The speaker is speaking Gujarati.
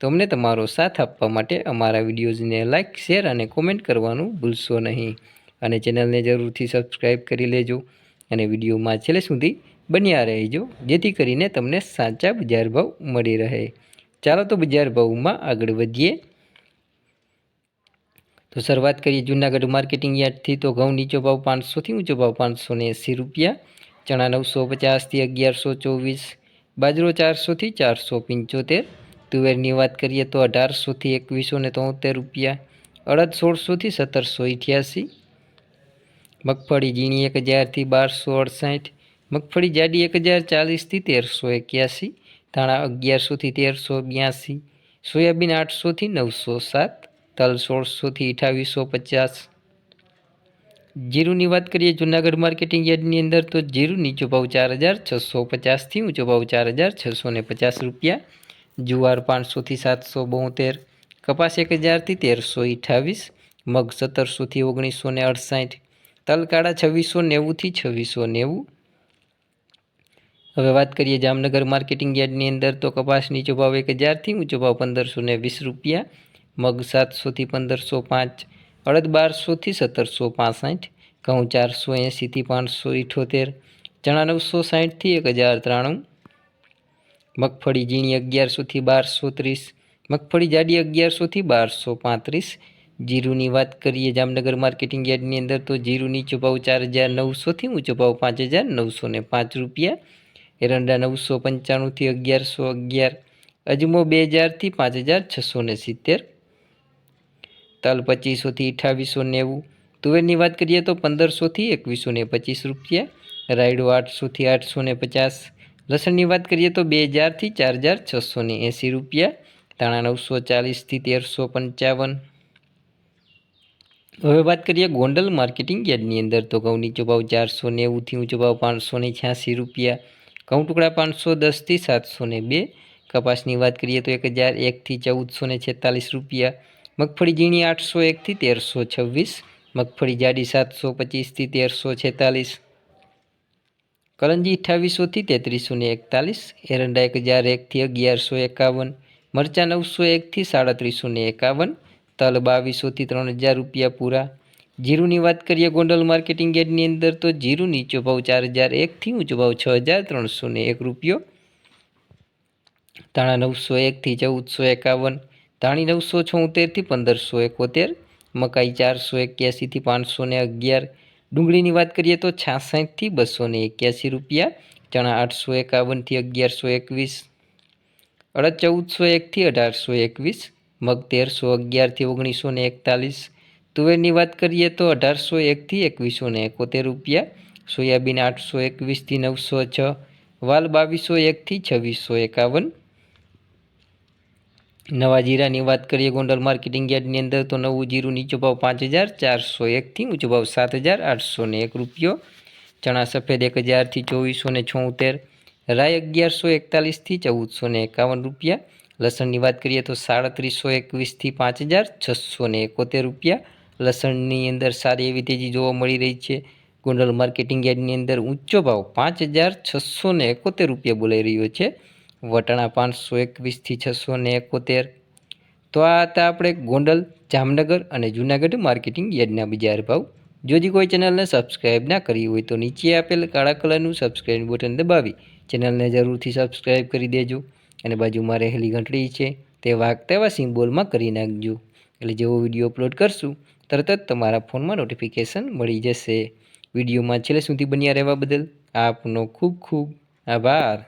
તો અમને તમારો સાથ આપવા માટે અમારા વિડીયોઝને લાઇક શેર અને કોમેન્ટ કરવાનું ભૂલશો નહીં. અને ચેનલને જરૂરથી સબસ્ક્રાઈબ કરી લેજો અને વિડીયોમાં છેલ્લે સુધી બન્યા રહેજો, જેથી કરીને તમને સાચા બજાર ભાવ મળી રહે. ચાલો તો બજાર ભાવમાં આગળ વધીએ. તો શરૂઆત કરીએ જૂનાગઢ માર્કેટિંગ યાર્ડથી. તો ઘઉં નીચો ભાવ પાંચસોથી ઊંચો ભાવ પાંચસો ને એંસી રૂપિયા. ચણા નવસો પચાસથી અગિયારસો ચોવીસ. બાજરો ચારસોથી ચારસો પંચોતેર. તુવેરની વાત કરીએ તો અઢારસોથી એકવીસો ને તોતેર રૂપિયા. અડદ સોળસોથી સત્તરસો અઠ્યાસી મગફળી ઝીણી એક હજારથી બારસો અડસાઠ. મગફળી જાડી એક હજાર ચાલીસથી તેરસો એક્યાસી. ધાણા અગિયારસોથી તેરસો બ્યાસી. સોયાબીન આઠસોથી નવસો સાત. તલ સોળસોથી અઠાવીસો પચાસ. જીરુની વાત કરીએ જૂનાગઢ માર્કેટિંગ યાર્ડની અંદર તો જીરું નીચો ભાવ ચાર હજાર છસો પચાસથી ઊંચો ભાવ ચાર હજાર છસો પચાસ રૂપિયા. જુવાર પાંચસોથી સાતસો બોતેર, કપાસ એક હજારથી તેરસો અઠ્ઠાવીસ, મગ સત્તરસોથી ઓગણીસો ને અડસાઠ, તલકાળા છવ્વીસો નેવુંથી છવ્વીસો નેવું. હવે વાત કરીએ જામનગર માર્કેટિંગ યાર્ડની અંદર તો કપાસ નીચો ભાવ એક હજારથી ઊંચો ભાવ પંદરસો ને વીસ રૂપિયા, મગ સાતસોથી પંદરસો પાંચ, અડદ બારસોથી સત્તરસો પાસઠ, ઘઉં ચારસો એંસીથી પાંચસો ઇઠોતેર, ચણા નવસો સાઠથી એક હજાર ત્રાણું મગફળી ઝીણી અગિયારસોથી બારસો ત્રીસ, મગફળી જાડી અગિયારસોથી બારસો પાંત્રીસ. જીરુની વાત કરીએ જામનગર માર્કેટિંગ યાર્ડની અંદર તો જીરું નીચો ભાવ ચાર હજાર નવસોથી ઊંચો ભાવ પાંચ હજાર નવસો ને પાંચ રૂપિયા. એરંડા નવસો પંચાણુંથી અગિયારસો અગિયાર. અજમો બે હજારથી પાંચ હજાર છસો ને સિત્તેર. તલ પચીસોથી અઠાવીસો નેવું તુવેરની વાત કરીએ તો પંદરસોથી એકવીસો ને પચીસ રૂપિયા. રાયડો આઠસોથી આઠસો ને પચાસ. લસણની વાત કરીએ તો બે હજારથી ચાર હજાર છસો ને એંસી રૂપિયા, ધાણા નવસો ચાલીસથી તેરસો પંચાવન. હવે વાત કરીએ ગોંડલ માર્કેટિંગ યાર્ડની અંદર તો ઘઉં નીચો ભાવ ચારસો નેવુંથી ઊંચો ભાવ પાંચસો ને છ્યાસી રૂપિયા, ઘઉં ટુકડા પાંચસો દસથી સાતસો ને બે. કપાસની વાત કરીએ તો એક હજાર એકથી ચૌદસો ને છેતાલીસ રૂપિયા, મગફળી ઝીણી આઠસો એકથી તેરસો છવ્વીસ, મગફળી જાડી સાતસો પચીસથી તેરસો છેતાલીસ. કરંજી અઠ્ઠાવીસોથી તેત્રીસો ને એકતાલીસ, એરંડા એક હજાર એકથી અગિયારસો એકાવન, મરચાં નવસો એકથી સાડત્રીસો ને એકાવન, તલ બાવીસોથી ત્રણ હજાર રૂપિયા પૂરા. જીરુની વાત કરીએ ગોંડલ માર્કેટિંગ યાર્ડની અંદર તો જીરું નીચો ભાવ ચાર હજાર એકથી ઊંચો ભાવ છ હજાર ત્રણસો ને એક રૂપિયો. ધાણા નવસો એકથી ચૌદસો એકાવન, ધાણી નવસો છોતેરથી પંદરસો એકોતેર, મકાઈ ચારસો એક્યાસીથી પાંચસો ને અગિયાર ડુંગળીની વાત કરીએ તો છાસઠથી બસો ને એક્યાસી રૂપિયા, ચણા આઠસો એકાવનથી અગિયારસો એકવીસ, અડદ ચૌદસો એકથી અઢારસો એકવીસ, મગ તેરસો અગિયારથી ઓગણીસો ને એકતાલીસ, તુવેરની વાત કરીએ તો અઢારસો એકથી એકવીસો ને એકોતેર રૂપિયા, સોયાબીન આઠસો એકવીસથી નવસો છ, વાલ બાવીસો એકથી છવ્વીસો એકાવન નવા જીરાની વાત કરીએ, ગોંડલ માર્કેટિંગ યાર્ડની અંદર તો નવું જીરું નીચો ભાવ પાંચ હજાર, ચારસો એકથી ઊંચો ભાવ સાત હજાર, આઠસો એક રૂપિયો. ચણા સફેદ એક હજારથી ચોવીસો ને છોતેર રાય અગિયારસો એકતાલીસથી ચૌદસો એકાવન રૂપિયા. લસણની વાત કરીએ તો સાડત્રીસો એકવીસથી પાંચ હજાર, છસો એકોતેર રૂપિયા. લસણની અંદર સારી એવી તેજી જોવા મળી રહી છે. ગોંડલ માર્કેટિંગ યાર્ડની અંદર ઊંચો ભાવ પાંચ હજાર, છસો એકોતેર રૂપિયા બોલાઈ રહ્યો છે. વટાણા પાંચસો એકવીસથી છસો ને એકોતેર. તો આ હતા આપણે ગોંડલ, જામનગર અને જૂનાગઢ માર્કેટિંગ યાર્ડના બજાર ભાવ. જો કોઈ ચેનલને સબસ્ક્રાઈબ ના કરી હોય તો નીચે આપેલ કાળા કલરનું સબસ્ક્રાઈબ બટન દબાવી ચેનલને જરૂરથી સબસ્ક્રાઈબ કરી દેજો. અને બાજુમાં રહેલી ઘંટડી છે તે વાગતા એવા સિમ્બોલમાં કરી નાખજો. એટલે જેવો વીડિયો અપલોડ કરશું, તરત જ તમારા ફોનમાં નોટિફિકેશન મળી જશે. વિડીયોમાં છેલ્લે સુધી બન્યા રહેવા બદલ આપનો ખૂબ ખૂબ આભાર.